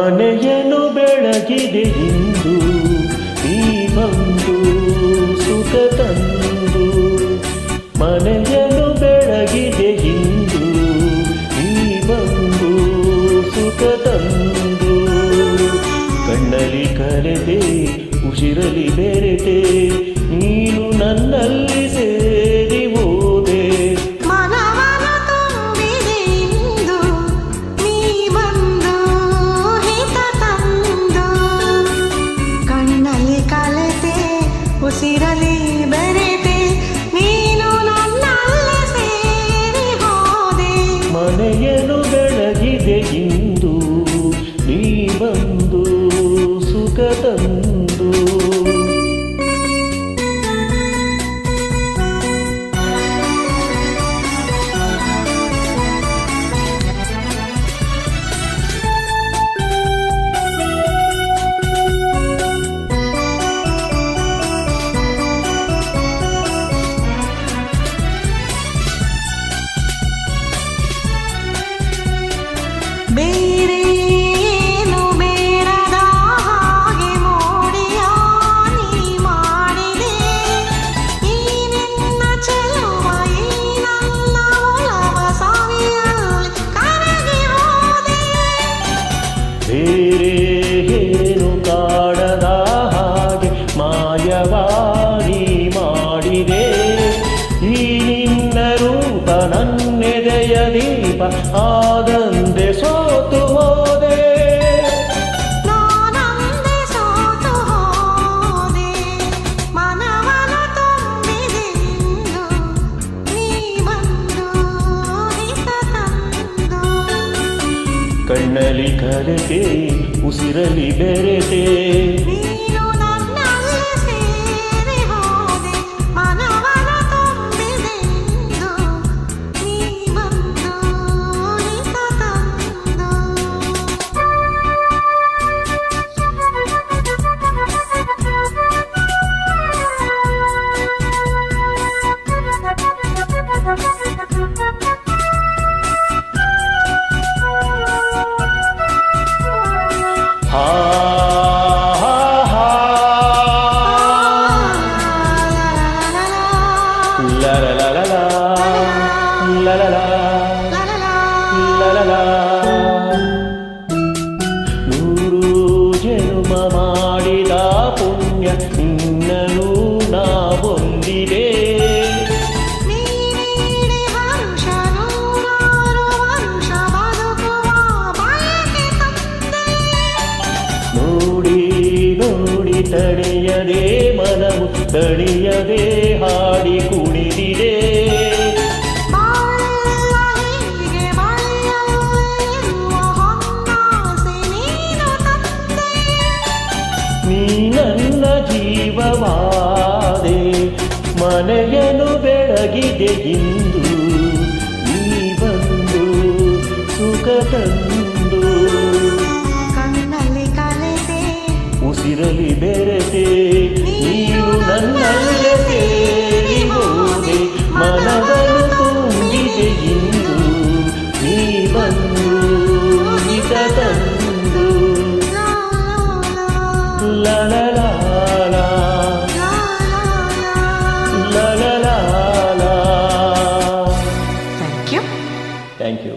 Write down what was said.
ಮನೆಯನು ಬೆಳಗಿದೆ ಇಂದು, ಈ ಬಂದು ಸುಖ ತಂದು. ಮನೆಯನು ಬೆಳಗಿದೆ ಇಂದು, ಈ ಬಂದು ಸುಖ ತಂದು. ಕಣ್ಣಲ್ಲಿ ಕರೆದೆ ಉಸಿರಲಿ ಬೆರೆತೆ. ತಂದು Me तेरे ಕಣ್ಣಲಿ ಕರೆತೆ ಉಸಿರಲಿ ಬೆರೆತೆ నూరు జనుమమా ತಡೆಯದೆ ಮನವು ತಡೆಯದೆ ಹಾಡಿ ಕುಣಿದಿದೆ. ನೀ ನನ್ನ ಜೀವವಾದೆ ಮನೆಯನ್ನು ಬೆಳಗಿದೆ ಇಂದು. ಈ ಬಂದು ಸುಖ ತಂದು. ಕಣ್ಣಲ್ಲಿ ಕಲೆತೆ ಉಸಿರಲಿ ಬೇ థ్యాంక్ యూ